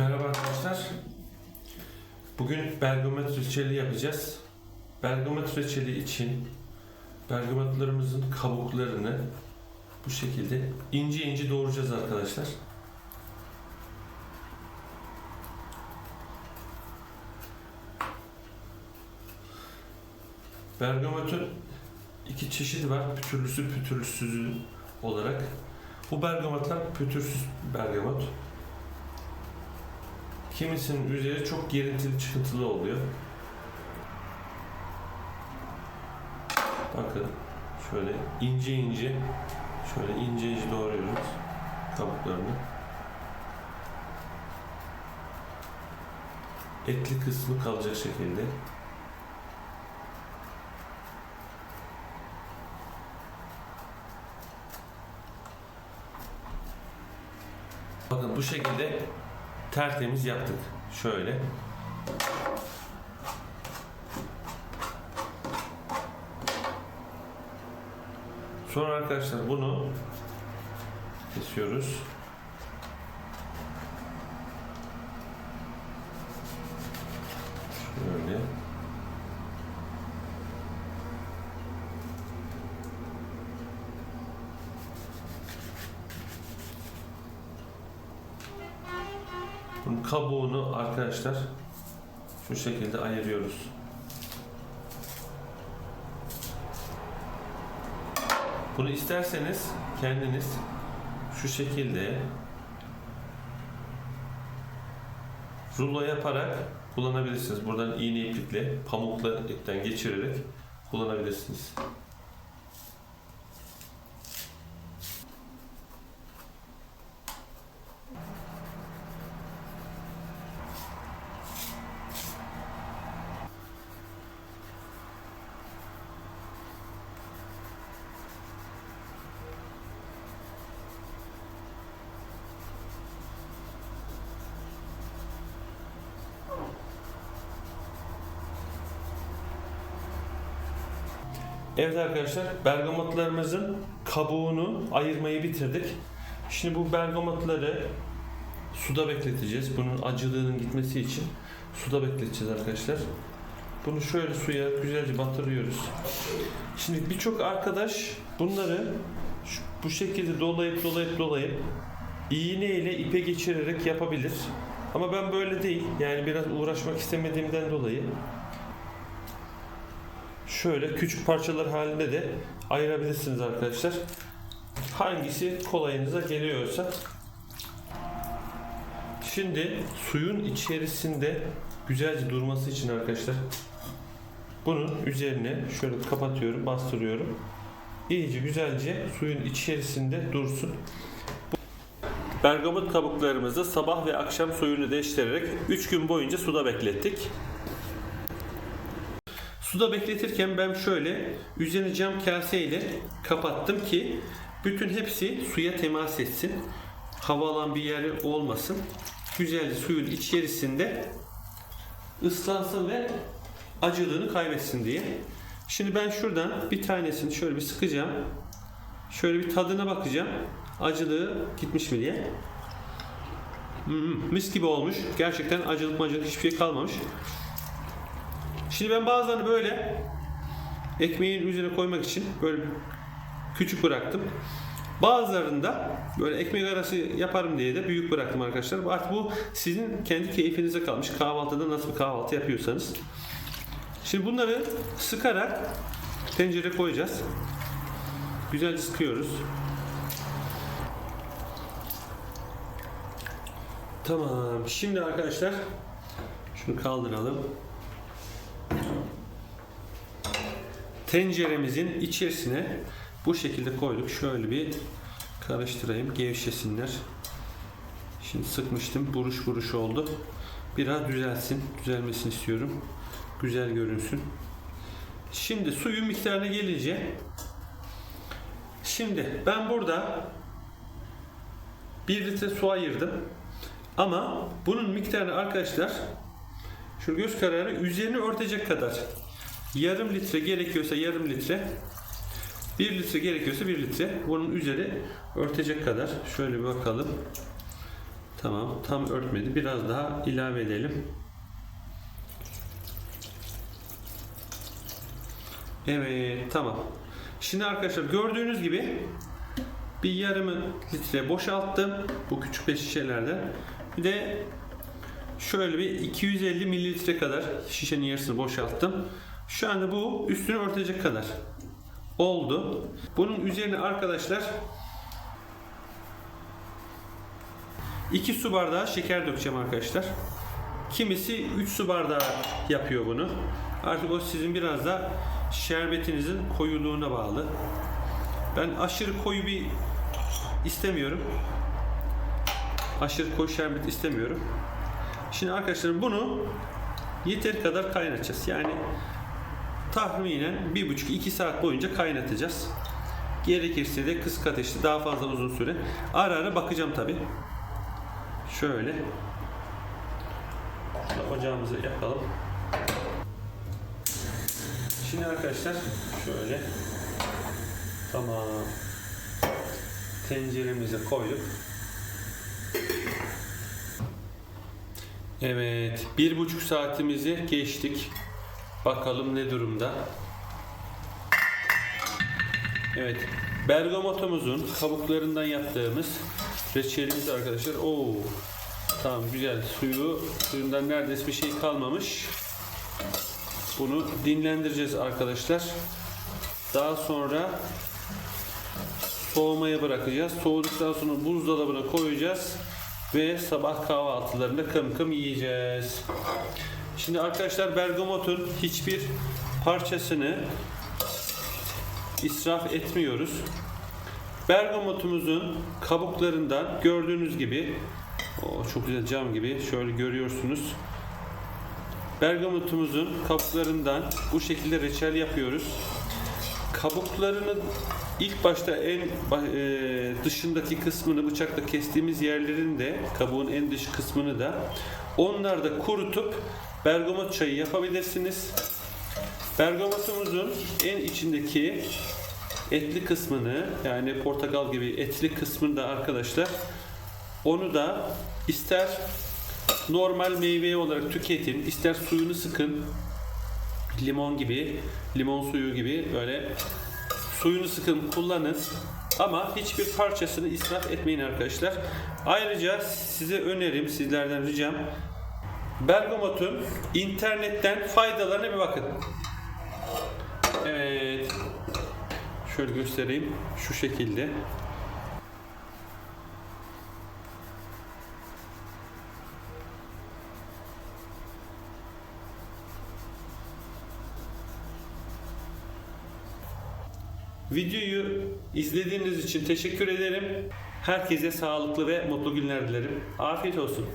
Merhaba arkadaşlar. Bugün bergamot reçeli yapacağız. Bergamot reçeli için bergamotlarımızın kabuklarını bu şekilde ince ince doğrayacağız arkadaşlar. Bergamotun iki çeşidi var. Pütürlüsü, pütürlüsüzü olarak. Bu bergamotlar pütürsüz bergamot. Kimisinin üzeri çok gerintili çıkıntılı oluyor. Bakın şöyle ince ince şöyle ince ince doğruyoruz kabuklarını. Etli kısmı kalacak şekilde. Bakın bu şekilde tertemiz yaptık. Şöyle. Sonra arkadaşlar bunu kesiyoruz. Şöyle. Bunun kabuğunu arkadaşlar şu şekilde ayırıyoruz. Bunu isterseniz kendiniz şu şekilde rulo yaparak kullanabilirsiniz. Buradan iğne iplikle, pamukla ipten geçirerek kullanabilirsiniz. Evet arkadaşlar, bergamotlarımızın kabuğunu ayırmayı bitirdik. Şimdi bu bergamotları suda bekleteceğiz. Bunun acılığının gitmesi için suda bekleteceğiz arkadaşlar. Bunu şöyle suya güzelce batırıyoruz. Şimdi birçok arkadaş bunları şu- bu şekilde dolayıp dolayıp dolayıp iğne ile ipe geçirerek yapabilir. Ama ben böyle değil. Yani biraz uğraşmak istemediğimden dolayı şöyle küçük parçalar halinde de ayırabilirsiniz arkadaşlar. Hangisi kolayınıza geliyorsa. Şimdi suyun içerisinde güzelce durması için arkadaşlar bunun üzerine şöyle kapatıyorum, bastırıyorum. İyice güzelce suyun içerisinde dursun. Bergamot kabuklarımızı sabah ve akşam suyunu değiştirerek 3 gün boyunca suda beklettik. Suda bekletirken ben şöyle üzerine cam kase ile kapattım ki bütün hepsi suya temas etsin. Hava alan bir yer olmasın. Güzelce suyun içerisinde ıslansın ve acılığını kaybetsin diye. Şimdi ben şuradan bir tanesini şöyle bir sıkacağım. Şöyle bir tadına bakacağım. Acılığı gitmiş mi diye. Hmm, mis gibi olmuş. Gerçekten acılık macılık hiçbir şey kalmamış. Şimdi ben bazılarını böyle ekmeğin üzerine koymak için böyle küçük bıraktım. Bazılarında böyle ekmek arası yaparım diye de büyük bıraktım arkadaşlar. Artık bu sizin kendi keyfinize kalmış. Kahvaltıda nasıl bir kahvaltı yapıyorsanız. Şimdi bunları sıkarak tencereye koyacağız. Güzelce sıkıyoruz. Tamam. Şimdi arkadaşlar şunu kaldıralım. Tenceremizin içerisine bu şekilde koyduk. Şöyle bir karıştırayım gevşesinler. Şimdi sıkmıştım. Buruş buruş oldu. Biraz düzelsin. Düzelmesini istiyorum. Güzel görünsün. Şimdi suyun miktarına gelince Şimdi ben burada 1 litre su ayırdım. Ama bunun miktarını arkadaşlar şu göz kararı üzerini örtecek kadar yarım litre gerekiyorsa yarım litre 1 litre gerekiyorsa 1 litre bunun üzeri örtecek kadar şöyle bir bakalım Tamam. Tam örtmedi. Biraz daha ilave edelim. Evet. Tamam. Şimdi arkadaşlar gördüğünüz gibi bir yarım litre boşalttım. Bu küçük pet şişelerden. Bir de şöyle bir 250 mililitre kadar şişenin yarısını boşalttım. Şu anda bu üstünü örtecek kadar oldu. Bunun üzerine arkadaşlar 2 su bardağı şeker dökeceğim arkadaşlar. Kimisi 3 su bardağı yapıyor bunu. Artık o sizin biraz da şerbetinizin koyuluğuna bağlı. Ben aşırı koyu bir istemiyorum. Aşırı koyu şerbet istemiyorum. Şimdi arkadaşlar bunu yeteri kadar kaynatacağız. Yani tahminen 1,5-2 saat boyunca kaynatacağız. Gerekirse de kısık ateşte daha fazla uzun süre. Ara ara bakacağım tabi. Şöyle. Şurada Ocağımızı yakalım. Şimdi arkadaşlar şöyle tamam tenceremize koyduk. Evet, bir buçuk saatimizi geçtik. Bakalım ne durumda. Evet, bergamotumuzun kabuklarından yaptığımız reçelimiz arkadaşlar. Oo, tamam güzel. Suyu, suyundan neredeyse bir şey kalmamış. Bunu dinlendireceğiz arkadaşlar. Daha sonra soğumaya bırakacağız. Soğuduktan sonra buzdolabına koyacağız ve sabah kahvaltılarında kım kım yiyeceğiz. Şimdi arkadaşlar bergamotun hiçbir parçasını israf etmiyoruz. Bergamotumuzun kabuklarından gördüğünüz gibi o çok güzel cam gibi şöyle görüyorsunuz. Bergamotumuzun kabuklarından bu şekilde reçel yapıyoruz. Kabuklarını ilk başta en e, dışındaki kısmını bıçakla kestiğimiz yerlerin de kabuğun en dış kısmını da onlar da kurutup bergamot çayı yapabilirsiniz. Bergamotumuzun en içindeki etli kısmını yani portakal gibi etli kısmını da arkadaşlar onu da ister normal meyve olarak tüketin, ister suyunu sıkın limon gibi, limon suyu gibi böyle suyunu sıkın kullanın. Ama hiçbir parçasını israf etmeyin arkadaşlar. Ayrıca size önerim, sizlerden ricam Bergamot'un internetten faydalarına bir bakın. Evet. Şöyle göstereyim. Şu şekilde. Videoyu izlediğiniz için teşekkür ederim. Herkese sağlıklı ve mutlu günler dilerim. Afiyet olsun.